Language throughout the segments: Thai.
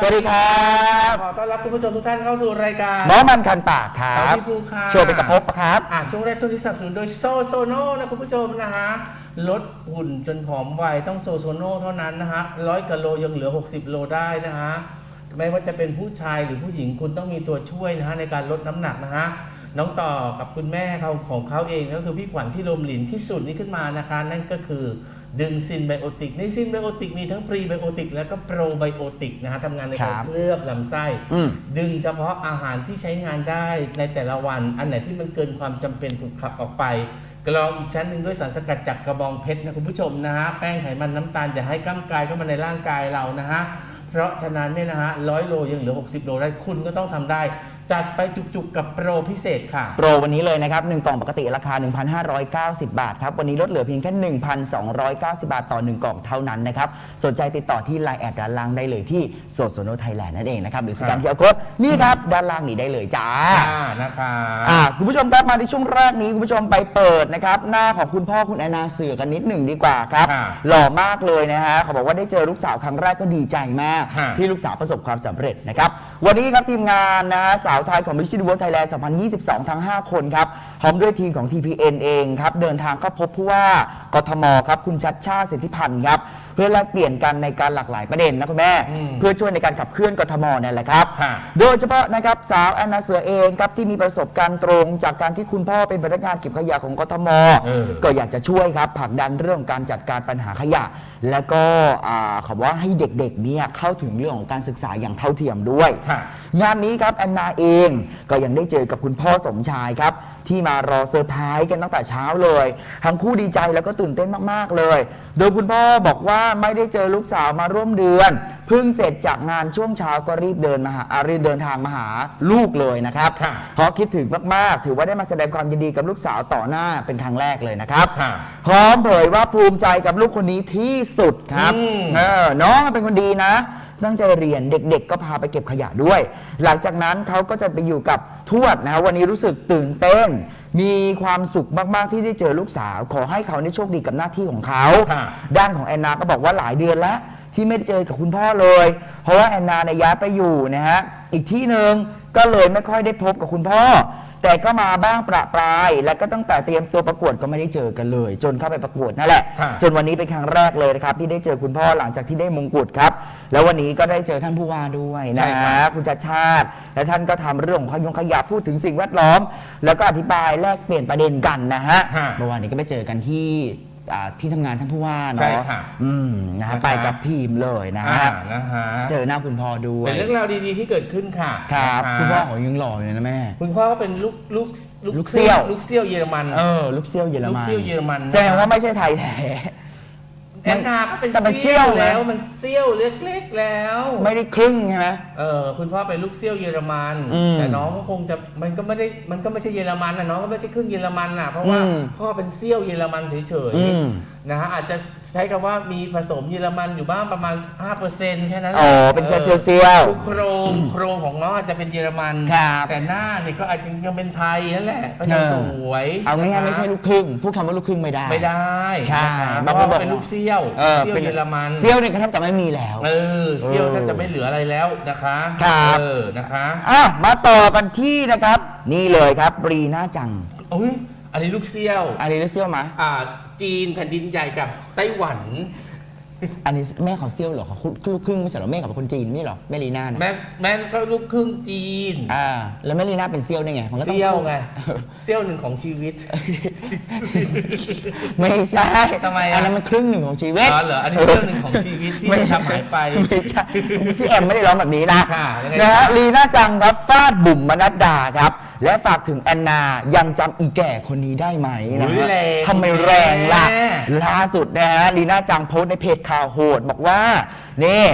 สวัสดีครับขอต้อนรับคุณผู้ชมทุกท่านเข้าสู่รายการน้องมันคันปากครับพี่ภูค่ะโชว์เป็นกระพบครับอะช่วงแรกช่วงที่สนับสนุนโดยโซโซโนนะคุณผู้ชมนะฮะลดหุ่นจนผอมไวต้องโซโซโนเท่านั้นนะฮะร้อยกิโลยังเหลือ 60 โลได้นะฮะไม่ว่าจะเป็นผู้ชายหรือผู้หญิงคุณต้องมีตัวช่วยนะฮะในการลดน้ำหนักนะฮะน้องต่อกับคุณแม่เขาของเขาเองก็คือพี่ขวัญที่ลมหลินที่สุดนี้ขึ้นมานะคะ นั่นก็คือ ดึงซินไบโอติกในซินไบโอติกมีทั้งพรีไบโอติกและก็โปรไบโอติกนะฮะทำงานในการครับเคลือบลำไส้ อืม ดึงเฉพาะอาหารที่ใช้งานได้ในแต่ละวัน อันไหนที่มันเกินความจำเป็นถูกขับออกไป กรองอีกชั้นหนึ่งด้วยสารสกัดจากกระบองเพชรนะคุณผู้ชมนะฮะ แป้งไขมันน้ำตาลอย่าให้กล้ามกายเข้ามาในร่างกายเรานะฮะ เพราะฉะนั้นเนี่ยนะฮะร้อยโลยังเหลือ 60 โลได้คุณก็ต้องทำได้ จัดไปจุกๆกับโปรพิเศษค่ะ โปรวันนี้เลยนะครับ1กล่องปกติราคา 1,590 บาทครับ วันนี้ลดเหลือเพียงแค่ 1,290 บาทต่อ 1 กล่องเท่านั้นนะครับ สนใจติดต่อที่ไลน์แอดด้านล่างได้เลยที่โซโซโนไทยแลนด์นั่นเองนะครับ หรือสแกนครับเคียร์โค้ดนี่ครับด้านล่างนี้ได้เลยจ้าอ่านะคะอ่าคุณผู้ชมครับมาที่ช่วงแรกนี้คุณผู้ชมไปเปิดนะครับหน้าของคุณพ่อคุณแอนนาเสือกันนิดหนึ่งดีกว่าครับค่ะหล่อมากเลยนะฮะเขาบอกว่าได้เจอลูกสาวครั้งแรกก็ดีใจมาก ค่ะ ที่ลูกสาวประสบความสำเร็จนะครับวันนี้ครับทีมงานนะฮะสาาวไทยของ Miss Universe Thailand 2022 ทั้ง 5 คนครับพร้อมด้วยทีมของ TPN เองครับ เดินทางเข้าพบผู้ว่ากทมครับ คุณชัดชาติสิทธิพันธ์ครับ เพื่อแลกเปลี่ยนกันในการหลากหลายประเด็นนะคุณแม่ อืมเพื่อช่วยในการขับเคลื่อนกทมเนี่ยแหละครับค่ะโดยเฉพาะนะครับสาวแอนนาเสือเองครับที่มีประสบการณ์ตรงจากการที่คุณพ่อเป็นพนักงานเก็บขยะของกทม เออ ก็อยากจะช่วยครับผลักดันเรื่องของการจัดการปัญหาขยะ แล้วก็อ่าเขาว่าให้เด็กๆเนี่ยเข้าถึงเรื่องของการศึกษาอย่างเท่าเทียมด้วย ค่ะ งานนี้ครับแอนนาเองก็ยังได้เจอกับคุณพ่อสมชายครับ ที่มารอเซอร์ไพรส์กันตั้งแต่เช้าเลย ทั้งคู่ดีใจแล้วก็ตื่นเต้นมากๆเลย โดยคุณพ่อบอกว่าไม่ได้เจอลูกสาวมาร่วมเดือน เพิ่งเสร็จจากงานช่วงเช้าก็รีบเดินมาหาอ่ารีบเดินทางมาหาลูกเลยนะครับค่ะเพราะคิดถึงมากๆ ถือว่าได้มาแสดงความยินดีกับลูกสาวต่อหน้าเป็นครั้งแรกเลยนะครับค่ะพร้อมเผยว่าภูมิใจกับลูกคนนี้ที่สุดครับอืมเออน้องเป็นคนดีนะ ตั้งใจเรียนเด็ก ๆ ก็พาไปเก็บขยะด้วย หลังจากนั้นเขาก็จะไปอยู่กับทวดนะวันนี้รู้สึกตื่นเต้น มีความสุขมากๆที่ได้เจอลูกสาว ขอให้เขาได้โชคดีกับหน้าที่ของเขาค่ะด้านของแอนนาก็บอกว่าหลายเดือนแล้ว ที่ไม่ได้เจอกับคุณพ่อเลย เพราะว่าแอนนาเนี่ยย้ายไปอยู่นะฮะอีกที่หนึ่งก็เลยไม่ค่อยได้พบกับคุณพ่อ แต่ก็มาบ้างประปราย และก็ตั้งแต่เตรียมตัวประกวดก็ไม่ได้เจอกันเลย จนเข้าไปประกวดนั่นแหละ ค่ะ จนวันนี้เป็นครั้งแรกเลยนะครับ ที่ได้เจอคุณพ่อหลังจากที่ได้มงกุฎครับ แล้ววันนี้ก็ได้เจอท่านผู้ว่าด้วยใช่นะครับคุณชัดชาติ และท่านก็ทำเรื่องของขยงขยะพูดถึงสิ่งแวดล้อม แล้วก็อธิบายแลกเปลี่ยนประเด็นกันนะฮะฮะ เมื่อวานนี้ก็ไปเจอกันที่ อ่าที่ทำงานท่านผู้ว่าใช่เนาะค่ะอืมนะฮะนะคะ ไปกับทีมเลยนะอ่าฮะนะฮะเจอหน้าคุณพ่อด้วยเป็นเรื่องราวดีๆที่เกิดขึ้นค่ะครับนะะคุณพ่อของยังหล่ออยู่นะแม่ คุณพ่อก็เป็นลูกลูกลูกเซี่ยว ลูกเซี่ยวเยอรมัน เออลูกเซี่ยวเยอรมันลูกเซี่ยวเยอรมันนะแสดงว่าไม่ใช่ไทยแท้ แอนนาก็เป็นแต่มันเซี่ยวเซี่ยวนะ แล้วมันเซี่ยวเล็กๆแล้ว ไม่ได้ครึ่งใช่ไหม เออคุณพ่อเป็นลูกเซี่ยวเยอรมัน อืมแต่น้องก็คงจะมันก็ไม่ได้มันก็ไม่ใช่เยอรมันนะน้องก็ไม่ใช่ครึ่งเยอรมันน่ะเพราะว่าอืมพ่อเป็นเซี่ยวเยอรมันเฉยอืม ๆนะฮะอาจจะ ใช้คำว่ามีผสมเยอรมันอยู่บ้างประมาณ 5%แค่นั้นแหละอ๋อเป็นแค่เซี่ยวๆ คือโครงโครงของน้องอาจจะเป็นเยอรมัน ครับแต่หน้าเนี่ยก็อาจจะยังเป็นไทยนั่นแหละก็ยังเออ สวยเอาง่ายๆนะคะไม่ใช่ลูกครึ่งพูดคำว่าลูกครึ่งไม่ได้ ไม่ได้ใช่นะคะเพบางราะคนบอกว่าเป็นลูกเซี่ยวเออเซี่ยวเป็น เยอรมัน เซี่ยวเนี่ยก็แทบจะไม่มีแล้ว เออเซี่ยวเออแทบจะไม่เหลืออะไรแล้วนะคะครับ เออนะคะอะมาต่อกันที่นะครับ นี่เลยครับบรีน่าจัง อุ้ยอันนี้ลูกเซี่ยวอันนี้ลูกเซี่ยวมะ อ่า จีนแผ่นดินใหญ่กับไต้หวัน อันนี้แม่เขาเซี่ยวเหรอเขาลูกครึ่งไม่ใช่เหรอแม่เขาเป็นคนจีนไม่ใช่เหรอแม่ลีน่านะแม่แม่ก็ลูกครึ่งจีนอ่าแล้วแม่ลีน่าเป็นเซี่ยวได้ไงมันก็ต้องเซี่ยวไงเซี่ยวหนึ่งของชีวิตไม่ใช่ทำไมอะอันนั้นมันครึ่งหนึ่งของชีวิตอ๋อเหรออันนี้เซี่ยวหนึ่งของชีวิตที่จะทำหายไป ไม่ใช่พี่แอมไม่ได้ร้องแบบนี้นะค่ะยังไง นะฮะลีน่าจังครับฟาดบุ๋มมนัดดาครับ และฝากถึงแอนนายังจำอีแก่คนนี้ได้ไหมนะอุ๊ยฮะแรงทำไมแรงล่ะ แม่ ล่าสุดนะฮะลีน่าจังโพสต์ในเพจข่าวโหด บอกว่า นี่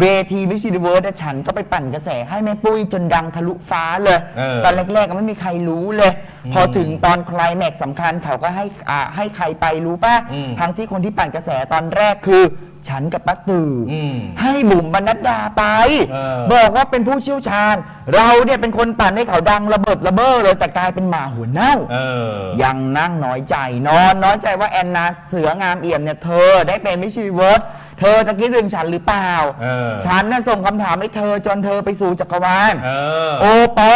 เวทีมิสซิ n เวิร์สฉันก็ไปปั่นกระแสให้แม่ปุ้ยจนดังทะลุฟ้าเลย เออตอนแรกๆก็ไม่มีใครรู้เลย พอถึงตอนไคลายแม็กซ์สำคัญเขาก็ให้อ่าให้ใครไปรู้ป่ะ อืมทั้งที่คนที่ปั่นกระแสตอนแรกคือ ฉันกับป้าตือออืมให้บุ๋มบรรณัดดาไป เออ บอกว่าเป็นผู้เชี่ยวชาญ เราเนี่ยเป็นคนปั่นให้เขาดังระเบิดระเบ้อเลยแต่กลายเป็นหมาหัวเน่า เออ ยังนั่งน้อยใจนอนน้อยใจว่าแอนนาเสืองามเอี่ยมเนี่ยเธอได้เป็นมิชชันนิเวิร์สเธเธอจะคิดถึงฉันหรือเปล่า เออ ฉันน่ะส่งคำถามให้เธอจนเธอไปสู่จักรวาล เออ โอปอ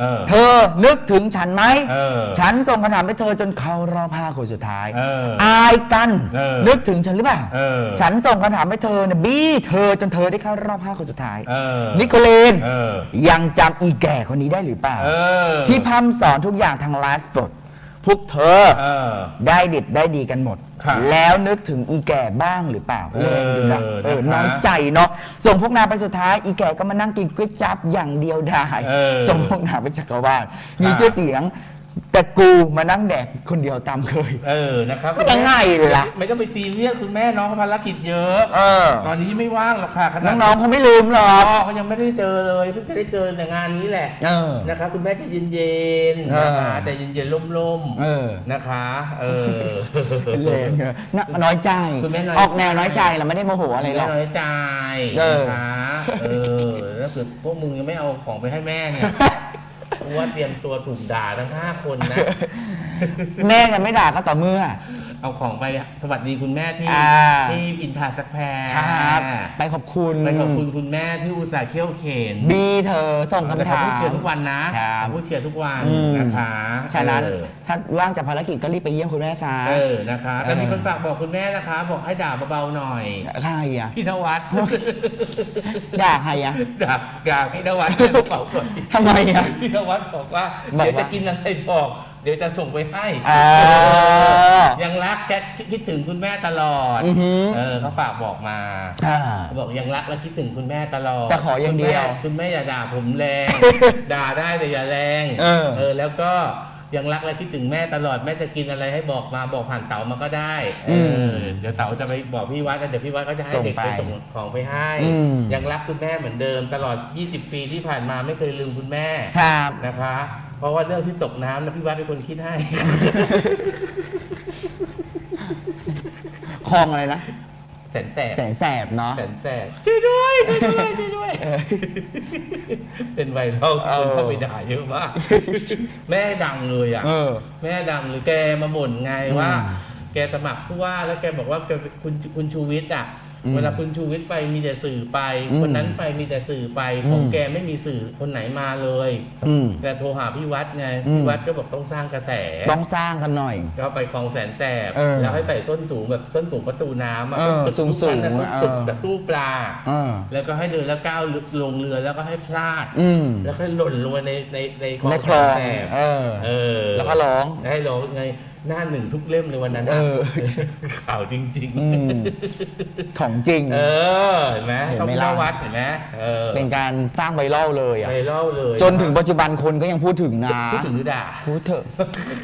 เออเธอนึกถึงฉันไหม เออฉันส่งคำถามให้เธอจนเขารอบห้าคนสุดท้ายเอออายกัน เออนึกถึงฉันหรือเปล่า เออฉันส่งคำถามให้เธอเนี่ยบี้เธอจนเธอได้เข้ารอบห้าคนสุดท้ายเออนิโคเลนเออ ยังจำอีแก่คนนี้ได้หรือเปล่า เออ ที่พร่ำสอนทุกอย่างทางไลฟ์สด พวกเธอเออ ได้ดิบได้ดีกันหมด ครับแล้วนึกถึงอีแก่บ้างหรือเปล่าเออเล่นอยู่นะเออนะคะน้อยใจเนาะส่งพวกนางไปสุดท้ายอีแก่ก็มานั่งกินก๋วยจับอย่างเดียวได้เออส่งพวกนางไปจักรวาลมีครับชื่อเสียง แต่กูมานั่งแดกคนเดียวตามเคย เออนะครับยังไงล่ะ ไม่ต้องไปซีเรียสคุณแม่น้องเขาภารกิจเยอะเออ ตอนนี้ไม่ว่างหรอกค่ะขนาดน้องๆเขาไม่ลืมหรอพ่อกเขายังไม่ได้เจอเลยเพิ่งจะได้เจอในงานนี้แหละเออนะคะคุณแม่ใจเย็นๆเออนะคะใจเย็นๆร่มเออๆนะคะ เออ เลงเนอะน่ะน้อยใจ คุณแม่น้อยใจออกแนวน้อยใจเราไม่ได้โมโหอะไรหรอกม่น้อยใจเออ นะคะเออแล้วเกิดพวกมึงยังไม่เอาของไปให้แม่เนี่ย ราะว่าเตรียมตัวถูกด่าทั้งห้าคนนะ แม่จะไม่ด่าก็ต่อเมื่อ เอาของไปสวัสดีคุณแม่ที่อ่า ที่อินทาสักแพรครับไปขอบคุณไปขอบคุณคุณแม่ที่อุตส่าห์เขี่ยวเข็นบีเธอส่งแต่คำเขาถาม พูดเชียร์ทุกวันนะครับเขาพูดเชียร์ทุกวันอืม นะคะฉะนั้นเออถ้าว่างจากภารกิจก็รีบไปเยี่ยมคุณแม่ซะ เออนะคะแต่มีเออ คนฝากบอกคุณแม่นะคะ บอกให้ด่าเบาๆหน่อย ใครอะพี่นวัดด่าใครอะ ด่าด่าพี่นวัดเบาๆหน่อย ทำไมอะ พี่นวัดบอกว่าบอกว่า เดี๋ยวจะกินอะไรบอกเดี๋ยวจะส่งไปให้อ่ายังรักแกคิดถึงคุณแม่ตลอด อือหือ เออเขาฝากบอกมา อ่าเขาบอกยังรักและคิดถึงคุณแม่ตลอดแต่ขออย่างเดียวคุณแม่คุณแม่อย่าด่าผมแรง ด่าได้แต่อย่าแรงเออเออแล้วก็ยังรักและคิดถึงแม่ตลอดแม่จะกินอะไรให้บอกมาบอกผ่านเต๋ามาก็ได้เอออเดี๋ยวเต๋าจะไปบอกพี่วัดแล้วเดี๋ยวพี่วัดก็จะให้ส่งเด็กไปไปส่งของไปให้ อืม ยังรักคุณแม่เหมือนเดิมตลอด 20 ปีที่ผ่านมาไม่เคยลืมคุณแม่ครับ นะคะ เพราะว่าเรื่องที่ตกน้ำนะพี่วัดเป็นคนคิดให้ คลองอะไรนะ แสนแสบแสนแสบเนาะ แสนแสบช่วยด้วยช่วยด้วยช่วยด้วย เป็นไวรัลเออคนเข้าไปด่าเยอะมาก แม่ดังเลยอะ เออ แม่ดังหรือแกมาบ่นไงว่า อืมแกสมัครผู้ว่าแล้วแกบอกว่าแกเป็นคุณคุณชูวิทย์อะอืม เวลาคุณชูวิทย์ไปมีแต่สื่อไปอืมคนนั้นไปมีแต่สื่อไปอืมของแกไม่มีสื่อคนไหนมาเลยอืมแต่โทรหาพี่วัดไงอืมพี่วัดก็บอกต้องสร้างกระแสต้องสร้างกันหน่อย ก็ไปคลองแสนแสบเออแล้วให้ใส่ส้นสูงแบบส้นสูงประตูน้ำอะเออส้นตึกสูงๆทุกอันนะเออตึกแบบตู้ปลาเออแล้วก็ให้เดินแล้วก้าวลงเรือแล้วก็ให้พลาดอืมแล้วก็หล่นลงมาในในในคลองในคลองแสบเออเออแล้วก็ร้องให้ร้องไง หน้าหนึ่งทุกเล่มเลยวันนั้นเออ ข่าวจริง อืมของจริง ๆ เออเห็นไหมเห็นต้องไหมพิล่ะ วัดเห็นไหมเออเป็นการสร้างไวรัลเลยอะไปเล่าเลยจนถึงปัจจุบันคนก็ยังพูดถึงนะ พูดถึงหรือด่า พูดเถอะ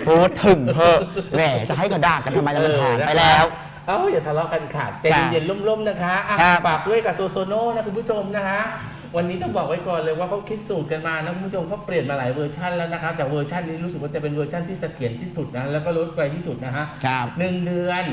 พูดถึงเถอะแหมจะให้เขาด่ากันทำไมแล้วมันผ่านไปแล้ว เอ้าอย่าทะเลาะกันขาดใจเย็นๆร่มๆนะคะอะครับ ฝากด้วยกับโซโซโน่นะคุณผู้ชมนะคะ วันนี้ต้องบอกไว้ก่อนเลยว่าเขาคิดสูตรกันมานะคุณผู้ชมเขาเปลี่ยนมาหลายเวอร์ชันแล้วนะคะแต่เวอร์ชันนี้รู้สึกว่าจะเป็นเวอร์ชันที่เสถียรที่สุดนะแล้วก็ลดไกลที่สุดนะฮะครับหนึ่งเดือน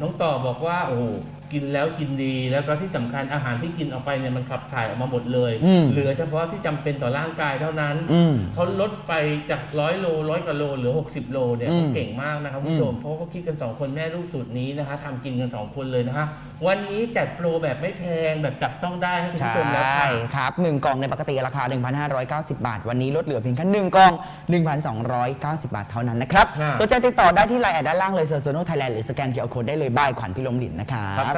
น้องต่อบอกว่าโอ้โห กินแล้วกินดีแล้วก็ที่สำคัญอาหารที่กินออกไปเนี่ยมันขับถ่ายออกมาหมดเลย อืมเหลือเฉพาะที่จำเป็นต่อร่างกายเท่านั้นอืมเขาลดไปจากร้อยโลร้อยกว่าโลเหลือ 60 โลเนี่ยอืม เขาเก่งมากนะครับคุณผู้ชมเพราะเขาคิดกัน 2 คนแม่ลูกสูตรนี้นะคะทำกินกัน 2 คนเลยนะคะวันนี้จัดโปรแบบไม่แพงแบบจับต้องได้ให้คุณใช่ผู้ชมแล้วค่ะ ครับหนึ่งกล่องในปกติราคา 1,590 บาท วันนี้ลดเหลือเพียงแค่หนึ่งกล่อง 1,290 บาทเท่านั้นนะครับครับสนใจติดต่อได้ที่ไลน์แอดด้านล่างเลยเซอร์โซโนไทยแลนด์หรือสแกนเคอร์โคดได้เลยบายขวัญพิลมหลินนะครัพักบ